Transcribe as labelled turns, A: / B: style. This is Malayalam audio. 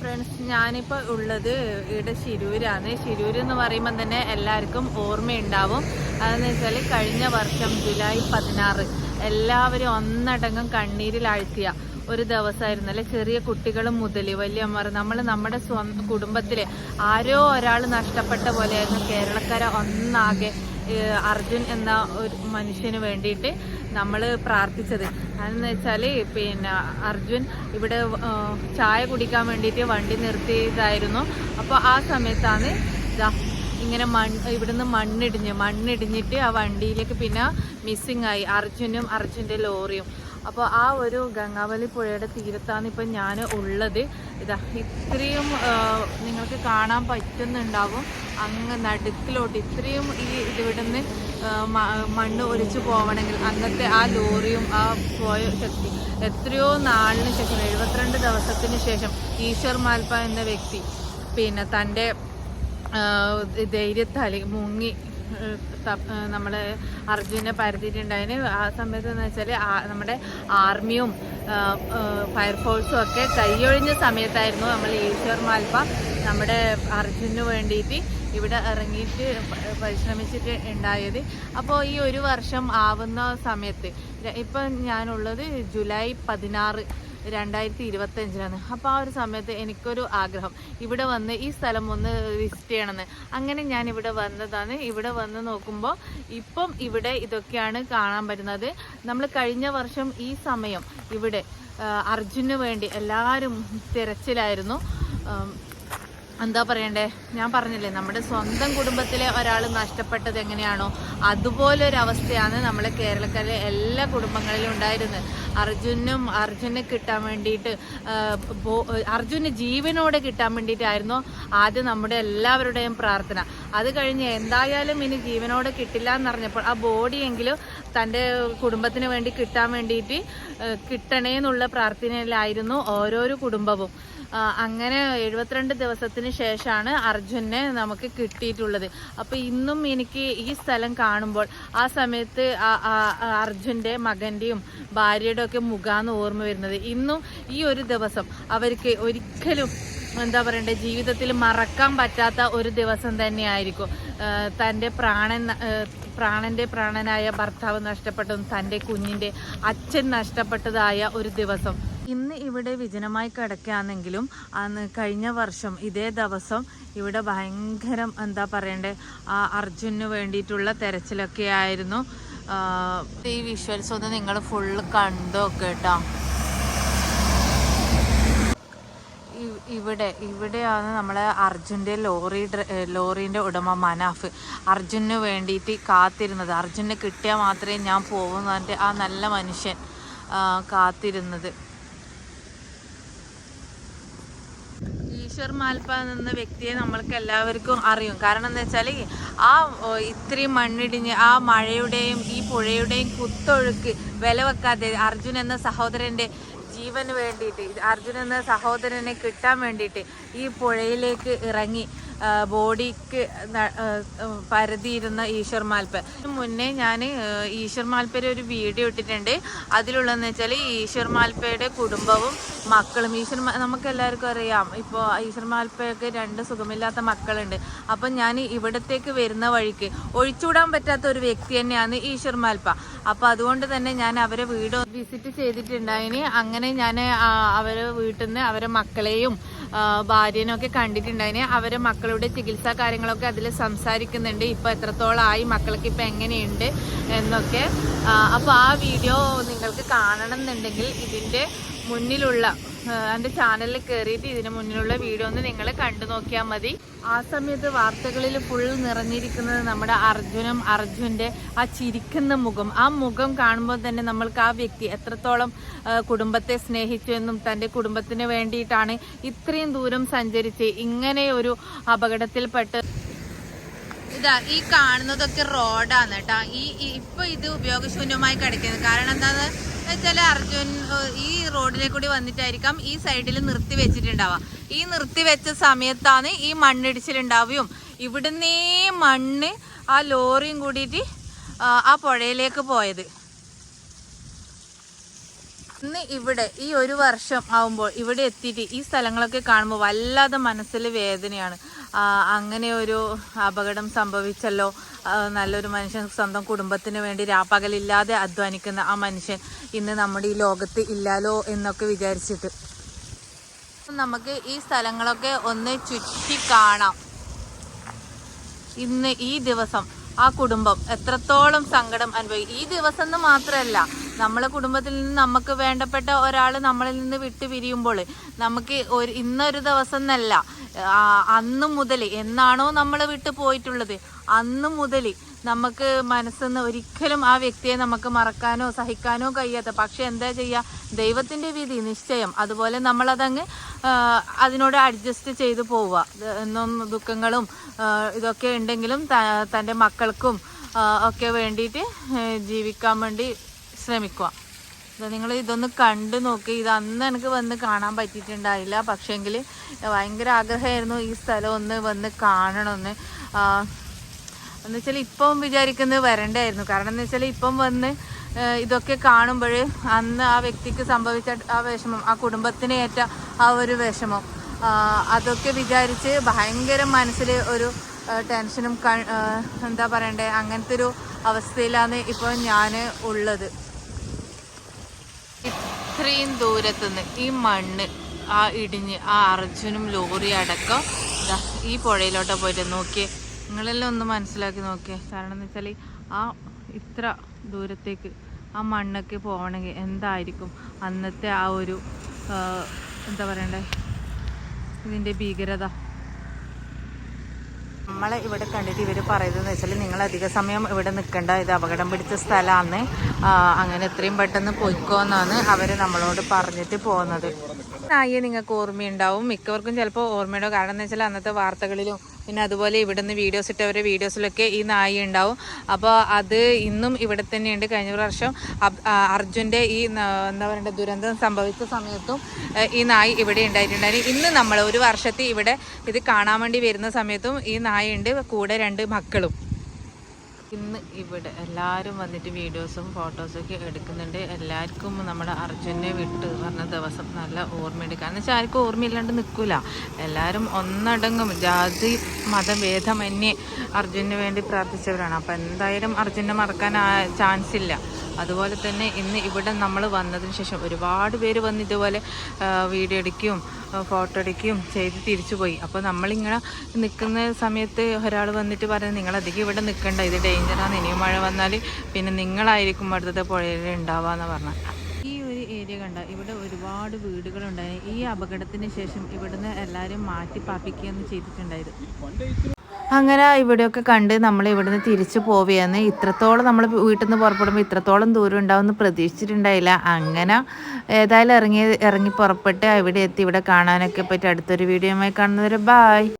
A: ഫ്രണ്ട്സ് ഞാനിപ്പോൾ ഉള്ളത് ഇവിടെ ശിരൂരാണ്. ശിരൂർ എന്ന് പറയുമ്പോൾ തന്നെ എല്ലാവർക്കും ഓർമ്മയുണ്ടാവും. അതെന്ന് വെച്ചാൽ കഴിഞ്ഞ വർഷം ജൂലൈ പതിനാറ് എല്ലാവരും ഒന്നടങ്കം കണ്ണീരിൽ ആഴ്ത്തിയ ഒരു ദിവസമായിരുന്നു. അല്ലെ ചെറിയ കുട്ടികളും മുതൽ വലിയമ്മമാർ നമ്മൾ നമ്മുടെ സ്വന്തം കുടുംബത്തിലെ ആരോ ഒരാൾ നഷ്ടപ്പെട്ട പോലെയായിരുന്നു കേരളക്കാരെ ഒന്നാകെ അർജുൻ എന്ന ഒരു മനുഷ്യന് വേണ്ടിയിട്ട് നമ്മൾ പ്രാർത്ഥിച്ചത്. അതെന്ന് വെച്ചാൽ പിന്നെ അർജുൻ ഇവിടെ ചായ കുടിക്കാൻ വേണ്ടിയിട്ട് വണ്ടി നിർത്തിയതായിരുന്നു. അപ്പോൾ ആ സമയത്താണ് ഇതാ ഇങ്ങനെ മണ്ണ് ഇവിടുന്ന് മണ്ണിടിഞ്ഞ് മണ്ണിടിഞ്ഞിട്ട് ആ വണ്ടിയിലേക്ക് പിന്നെ മിസ്സിങ് ആയി. അർജുനും അർജുന്റെ ലോറിയും. അപ്പോൾ ആ ഒരു ഗംഗാവലി പുഴയുടെ തീരത്താണ് ഇപ്പം ഞാൻ ഉള്ളത്. ഇതാ ഇത്രയും നിങ്ങൾക്ക് കാണാൻ പറ്റുന്നുണ്ടാവും. അങ്ങ് നടുക്കിലോട്ട് ഇത്രയും ഈ ഇതിവിടുന്ന് മണ്ണ് ഒലിച്ചു പോവണമെങ്കിൽ അന്നത്തെ ആ ലോറിയും ആ പോയ ശക്തി എത്രയോ നാളിന് ശേഷം എഴുപത്തിരണ്ട് ദിവസത്തിന് ശേഷം ഈശ്വർ മാൽപ്പ എന്ന വ്യക്തി പിന്നെ തന്റെ ധൈര്യത്താൽ മുങ്ങി നമ്മൾ അർജുനെ പരത്തിയിട്ടുണ്ടായതിന് ആ സമയത്ത് എന്ന് വെച്ചാൽ നമ്മുടെ ആർമിയും ഫയർഫോഴ്സും ഒക്കെ കൈയൊഴിഞ്ഞ സമയത്തായിരുന്നു നമ്മൾ ഈശ്വർ മാൽപ്പ നമ്മുടെ അർജുനു വേണ്ടിയിട്ട് ഇവിടെ ഇറങ്ങിയിട്ട് പരിശ്രമിച്ചിട്ട് ഉണ്ടായത്. അപ്പോൾ ഈ ഒരു വർഷം ആവുന്ന സമയത്ത് ഇപ്പം ഞാനുള്ളത് ജൂലൈ പതിനാറ് രണ്ടായിരത്തി ഇരുപത്തഞ്ചിലാണ് അപ്പോൾ ആ ഒരു സമയത്ത് എനിക്കൊരു ആഗ്രഹം. ഇവിടെ വന്ന് ഈ സ്ഥലം ഒന്ന് വിസിറ്റ് ചെയ്യണമെന്ന്. അങ്ങനെ ഞാൻ ഇവിടെ വന്നതാണ്. ഇവിടെ വന്ന് നോക്കുമ്പോൾ ഇപ്പം ഇവിടെ ഇതൊക്കെയാണ് കാണാൻ പറ്റുന്നത്. നമ്മൾ കഴിഞ്ഞ വർഷം ഈ സമയം ഇവിടെ അർജുനു വേണ്ടി എല്ലാവരും തിരച്ചിലായിരുന്നു. എന്താ പറയണ്ടേ? ഞാൻ പറഞ്ഞില്ലേ നമ്മുടെ സ്വന്തം കുടുംബത്തിലെ ഒരാൾ നഷ്ടപ്പെട്ടത് എങ്ങനെയാണോ അതുപോലൊരു അവസ്ഥയാണ് നമ്മളെ കേരളത്തിലെ എല്ലാ കുടുംബങ്ങളിലും ഉണ്ടായിരുന്നത്. അർജുനും അർജുനെ കിട്ടാൻ വേണ്ടിയിട്ട് അർജുന് ജീവനോടെ കിട്ടാൻ വേണ്ടിയിട്ടായിരുന്നു ആദ്യം നമ്മുടെ എല്ലാവരുടെയും പ്രാർത്ഥന. അത് കഴിഞ്ഞ് എന്തായാലും ഇനി ജീവനോടെ കിട്ടില്ല എന്നറിഞ്ഞപ്പോൾ ആ ബോഡിയെങ്കിലും തന്റെ കുടുംബത്തിന് വേണ്ടി കിട്ടാൻ വേണ്ടിയിട്ട് കിട്ടണേന്നുള്ള പ്രാർത്ഥനയിലായിരുന്നു ഓരോരോ കുടുംബവും. അങ്ങനെ എഴുപത്തിരണ്ട് ദിവസത്തിന് ശേഷമാണ് അർജുനെ നമുക്ക് കിട്ടിയിട്ടുള്ളത്. അപ്പോൾ ഇന്നും എനിക്ക് ഈ സ്ഥലം കാണുമ്പോൾ ആ സമയത്ത് അർജുന്റെ മകന്റെയും ഭാര്യയുടെ ഒക്കെ മുഖാന്ന് ഓർമ്മ വരുന്നത്. ഇന്നും ഈ ഒരു ദിവസം അവർക്ക് ഒരിക്കലും എന്താ പറയണ്ടേ ജീവിതത്തിൽ മറക്കാൻ പറ്റാത്ത ഒരു ദിവസം തന്നെയായിരിക്കും. തന്റെ പ്രാണൻ പ്രാണന്റെ പ്രാണനായ ഭർത്താവ് നഷ്ടപ്പെട്ടതും തന്റെ കുഞ്ഞിന്റെ അച്ഛൻ നഷ്ടപ്പെട്ടതായ ഒരു ദിവസം. ഇന്ന് ഇവിടെ വിജനമായി കിടക്കുകയാണെങ്കിലും അന്ന് കഴിഞ്ഞ വർഷം ഇതേ ദിവസം ഇവിടെ ഭയങ്കരം എന്താ പറയണ്ടേ ആ അർജുനു വേണ്ടിയിട്ടുള്ള തെരച്ചിലൊക്കെ ആയിരുന്നു ഈ വിഷ്വൽസ് ഒന്ന് നിങ്ങൾ ഫുള്ള് കണ്ടോ കേട്ടോ. ഇവിടെ ഇവിടെയാണ് നമ്മളെ അർജുന്റെ ലോറി ലോറീന്റെ ഉടമ മനാഫ്. അർജുന് വേണ്ടിയിട്ട് കാത്തിരുന്നത്. അർജുന് കിട്ടിയാൽ മാത്രമേ ഞാൻ പോകുന്നു പറഞ്ഞിട്ട് ആ നല്ല മനുഷ്യൻ കാത്തിരുന്നത്. ഈശ്വർ മാൽപ്പ എന്ന വ്യക്തിയെ നമ്മൾക്ക് എല്ലാവർക്കും അറിയും. കാരണം എന്താ വെച്ചാൽ ആ ഇത്രയും മണ്ണിടിഞ്ഞ് ആ മഴയുടെയും ഈ പുഴയുടെയും കുത്തൊഴുക്ക് വില വെക്കാതെ അർജുൻ എന്ന സഹോദരന്റെ ജീവന് വേണ്ടിയിട്ട് അർജുൻ സഹോദരനെ കിട്ടാൻ വേണ്ടിയിട്ട് ഈ പുഴയിലേക്ക് ഇറങ്ങി. ബോഡിക്ക് പരതിയിരുന്ന ഈശ്വർ മാൽപ്പ. മുന്നേ ഞാൻ ഈശ്വർ മാൽപ്പയുടെ ഒരു വീഡിയോ ഇട്ടിട്ടുണ്ട്. അതിലുള്ളതെന്ന് വെച്ചാൽ ഈശ്വർ മാൽപ്പയുടെ കുടുംബവും മക്കളും. ഈശ്വർ നമുക്ക് എല്ലാവർക്കും അറിയാം. ഇപ്പോൾ ഈശ്വർ മാൽപ്പയൊക്കെ രണ്ട് സുഖമില്ലാത്ത മക്കളുണ്ട്. അപ്പം ഞാൻ ഇവിടത്തേക്ക് വരുന്ന വഴിക്ക് ഒഴിച്ചുവിടാൻ പറ്റാത്ത ഒരു വ്യക്തി തന്നെയാണ് ഈശ്വർ മാൽപ്പ. അപ്പോൾ അതുകൊണ്ട് തന്നെ ഞാൻ അവരെ വീട് വിസിറ്റ് ചെയ്തിട്ടുണ്ടായിന്. അങ്ങനെ ഞാൻ അവരെ വീട്ടിൽ നിന്ന് അവരെ മക്കളെയും ഭാര്യനൊക്കെ കണ്ടിട്ടുണ്ടായിന്. അവരെ മക്കളുടെ ചികിത്സാ കാര്യങ്ങളൊക്കെ അതിൽ സംസാരിക്കുന്നുണ്ട്. ഇപ്പോൾ എത്രത്തോളമായി മക്കൾക്ക് ഇപ്പം എങ്ങനെയുണ്ട് എന്നൊക്കെ. അപ്പോൾ ആ വീഡിയോ നിങ്ങൾക്ക് കാണണം എന്നുണ്ടെങ്കിൽ ഇതിന്റെ മുന്നിലുള്ള എന്റെ ചാനലിൽ കയറിയിട്ട് ഇതിനു മുന്നിലുള്ള വീഡിയോ ഒന്ന് നിങ്ങൾ കണ്ടു നോക്കിയാൽ മതി. ആ സമയത്ത് വാർത്തകളിൽ ഫുൾ നിറഞ്ഞിരിക്കുന്നത് നമ്മുടെ അർജുനും അർജുന്റെ ആ ചിരിക്കുന്ന മുഖം. ആ മുഖം കാണുമ്പോൾ തന്നെ നമ്മൾക്ക് ആ വ്യക്തി എത്രത്തോളം കുടുംബത്തെ സ്നേഹിച്ചു എന്നും തന്റെ കുടുംബത്തിന് വേണ്ടിയിട്ടാണ് ഇത്രയും ദൂരം സഞ്ചരിച്ച് ഇങ്ങനെ ഒരു അപകടത്തിൽപ്പെട്ട്. ഇതാ ഈ കാണുന്നതൊക്കെ റോഡാണ് കേട്ടോ. ഈ ഇപ്പൊ ഇത് ഉപയോഗശൂന്യമായി കിടക്കുന്നത്. കാരണം എന്താന്ന്? വെച്ചാൽ അർജുൻ ഈ റോഡിലെ കൂടി വന്നിട്ടായിരിക്കാം ഈ സൈഡിൽ നിർത്തി വെച്ചിട്ടുണ്ടാവുക. ഈ നിർത്തി വെച്ച സമയത്താണ് ഈ മണ്ണിടിച്ചിലുണ്ടാവുകയും ഇവിടുന്നേ മണ്ണ് ആ ലോറിയും കൂടിയിട്ട് ആ, പുഴയിലേക്ക് പോയത്. ഇന്ന് ഇവിടെ ഈ ഒരു വർഷം ആവുമ്പോൾ ഇവിടെ എത്തിയിട്ട് ഈ സ്ഥലങ്ങളൊക്കെ കാണുമ്പോൾ വല്ലാതെ മനസ്സിൽ വേദനയാണ്. അങ്ങനെ ഒരു അപകടം സംഭവിച്ചല്ലോ. നല്ലൊരു മനുഷ്യൻ സ്വന്തം കുടുംബത്തിന് വേണ്ടി രാപ്പകലില്ലാതെ അധ്വാനിക്കുന്ന ആ മനുഷ്യൻ ഇന്ന് നമ്മുടെ ഈ ലോകത്ത് ഇല്ലാലോ എന്നൊക്കെ വിചാരിച്ചിട്ട്. നമുക്ക് ഈ സ്ഥലങ്ങളൊക്കെ ഒന്ന് ചുറ്റി കാണാം. ഇന്ന് ഈ ദിവസം ആ കുടുംബം എത്രത്തോളം സങ്കടം അനുഭവിക്കും. ഈ ദിവസം എന്ന് മാത്രമല്ല നമ്മളെ കുടുംബത്തിൽ നിന്ന് നമുക്ക് വേണ്ടപ്പെട്ട ഒരാൾ നമ്മളിൽ നിന്ന് വിട്ടു പിരിയുമ്പോൾ നമുക്ക് ഒരു ഇന്നൊരു ദിവസം എന്നല്ല അന്ന് മുതൽ എന്നാണോ നമ്മൾ വിട്ടു പോയിട്ടുള്ളത്? അന്ന് മുതൽ നമുക്ക് മനസ്സിന്ന് ഒരിക്കലും ആ വ്യക്തിയെ നമുക്ക് മറക്കാനോ സഹിക്കാനോ കഴിയാത്ത. പക്ഷെ എന്താ ചെയ്യുക ദൈവത്തിന്റെ വിധി നിശ്ചയം. അതുപോലെ നമ്മളതങ്ങ് അതിനോട് അഡ്ജസ്റ്റ് ചെയ്ത് പോവുക. എന്നൊന്ന് എന്നും ദുഃഖങ്ങളും ഇതൊക്കെ ഉണ്ടെങ്കിലും തന്റെ മക്കൾക്കും ഒക്കെ വേണ്ടിയിട്ട് ജീവിക്കാൻ വേണ്ടി ശ്രമിക്കുക. നിങ്ങൾ ഇതൊന്ന് കണ്ടു നോക്കി. ഇത് അന്ന് എനിക്ക് വന്ന് കാണാൻ പറ്റിയിട്ടുണ്ടായില്ല. പക്ഷേങ്കിൽ ഭയങ്കര ആഗ്രഹമായിരുന്നു ഈ സ്ഥലം ഒന്ന് വന്ന് കാണണമെന്ന്. എന്ന് വെച്ചാൽ ഇപ്പം വിചാരിക്കുന്നത് വരണ്ടായിരുന്നു കാരണം എന്ന് വെച്ചാൽ ഇപ്പം വന്ന് ഇതൊക്കെ കാണുമ്പോൾ അന്ന് ആ വ്യക്തിക്ക് സംഭവിച്ച ആ വിഷമം ആ കുടുംബത്തിന് ഏറ്റ ആ ഒരു വിഷമം അതൊക്കെ വിചാരിച്ച് ഭയങ്കര മനസ്സിൽ ഒരു ടെൻഷനും എന്താ പറയണ്ടേ അങ്ങനത്തെ ഒരു അവസ്ഥയിലാണ് ഇപ്പോൾ ഞാൻ ഉള്ളത്. ഇത്രയും ദൂരത്തുനിന്ന് ഈ മണ്ണ് ആ ഇടിഞ്ഞ് ആ അർജുനും ലോറി അടക്കം ഈ പുഴയിലോട്ട് പോയിട്ട് നോക്കിയേ നിങ്ങളെല്ലാം ഒന്ന് മനസ്സിലാക്കി നോക്കിയേ. കാരണം എന്ന് വെച്ചാൽ ആ ഇത്ര ദൂരത്തേക്ക് ആ മണ്ണൊക്കെ പോകണമെങ്കിൽ എന്തായിരിക്കും? അന്നത്തെ ആ ഒരു എന്താ പറയണ്ടേ? ഇതിന്റെ ഭീകരത. നമ്മളെ ഇവിടെ കണ്ടിട്ട് ഇവർ പറയുന്നതെന്ന് വെച്ചാൽ നിങ്ങൾ അധിക സമയം ഇവിടെ നിൽക്കേണ്ട ഇത് അപകടം പിടിച്ച സ്ഥലമാണ്. അങ്ങനെ എത്രയും പെട്ടെന്ന് പൊയ്ക്കോന്നാണ് അവർ നമ്മളോട് പറഞ്ഞിട്ട് പോകുന്നത് നായിയെ നിങ്ങൾക്ക് ഓർമ്മയുണ്ടാവും. മിക്കവർക്കും ചിലപ്പോൾ ഓർമ്മയുണ്ടാവും. കാരണം എന്ന് വെച്ചാൽ അന്നത്തെ വാർത്തകളിലും പിന്നെ അതുപോലെ ഇവിടുന്ന് വീഡിയോസ് ഇട്ടവരെ വീഡിയോസിലൊക്കെ ഈ നായി ഉണ്ടാവും. അപ്പോൾ അത് ഇന്നും ഇവിടെ തന്നെയുണ്ട്. കഴിഞ്ഞ പ്രാവശ്യം അർജുന്റെ ഈ എന്താ പറയണ്ട ദുരന്തം സംഭവിച്ച സമയത്തും ഈ നായി ഇവിടെ ഉണ്ടായിട്ടുണ്ടായിരുന്നു. ഇന്ന് നമ്മൾ ഒരു വർഷത്തിൽ ഇവിടെ ഇത് കാണാൻ വേണ്ടി വരുന്ന സമയത്തും ഈ നായുണ്ട് കൂടെ രണ്ട് മക്കളും. ഇന്ന് ഇവിടെ എല്ലാവരും വന്നിട്ട് വീഡിയോസും ഫോട്ടോസും ഒക്കെ എടുക്കുന്നുണ്ട്. എല്ലാവർക്കും നമ്മുടെ അർജുനെ വിട്ട് പറഞ്ഞ ദിവസം നല്ല ഓർമ്മയുണ്ട് കാരണം വെച്ചാൽ ആർക്കും ഓർമ്മയില്ലാണ്ട് നിൽക്കില്ല എല്ലാവരും ഒന്നടങ്കം ജാതി മതം ഭേദമന്യേ അർജുന് വേണ്ടി പ്രാർത്ഥിച്ചവരാണ്. അപ്പോൾ എന്തായാലും അർജുനെ മറക്കാൻ ചാൻസ് ഇല്ല. അതുപോലെ തന്നെ ഇന്ന് ഇവിടെ നമ്മൾ വന്നതിന് ശേഷം ഒരുപാട് പേര് വന്ന് ഇതുപോലെ വീഡിയോ എടുക്കുകയും ഫോട്ടോ എടുക്കുകയും ചെയ്ത് തിരിച്ചു പോയി. അപ്പോൾ നമ്മളിങ്ങനെ നിൽക്കുന്ന സമയത്ത് ഒരാൾ വന്നിട്ട് പറയുന്നത് നിങ്ങളധികം ഇവിടെ നിൽക്കണ്ട ഇത് ഡേഞ്ചറാണ് ഇനിയും മഴ വന്നാൽ പിന്നെ നിങ്ങളായിരിക്കും അടുത്തത്തെ പുഴയിൽ ഉണ്ടാവാന്ന് പറഞ്ഞു. ഈ ഒരു ഏരിയ കണ്ട ഇവിടെ ഒരുപാട് വീടുകളുണ്ടായി. ഈ അപകടത്തിന് ശേഷം ഇവിടുന്ന് എല്ലാവരും മാറ്റി പാപ്പിക്കുകയെന്ന് ചെയ്തിട്ടുണ്ടായത്. അങ്ങനെ ഇവിടെയൊക്കെ കണ്ട് നമ്മൾ ഇവിടുന്ന് തിരിച്ചു പോവുകയാണ്. ഇത്രത്തോളം നമ്മൾ വീട്ടിൽ നിന്ന് പുറപ്പെടുമ്പോൾ ഇത്രത്തോളം ദൂരം ഉണ്ടാവുമെന്ന് പ്രതീക്ഷിച്ചിട്ടുണ്ടായില്ല. അങ്ങനെ ഏതായാലും ഇറങ്ങി ഇറങ്ങി പുറപ്പെട്ട് ഇവിടെ എത്തി ഇവിടെ കാണാനൊക്കെ പറ്റി. അടുത്തൊരു വീഡിയോയുമായി കാണുന്നവരെ ബായ്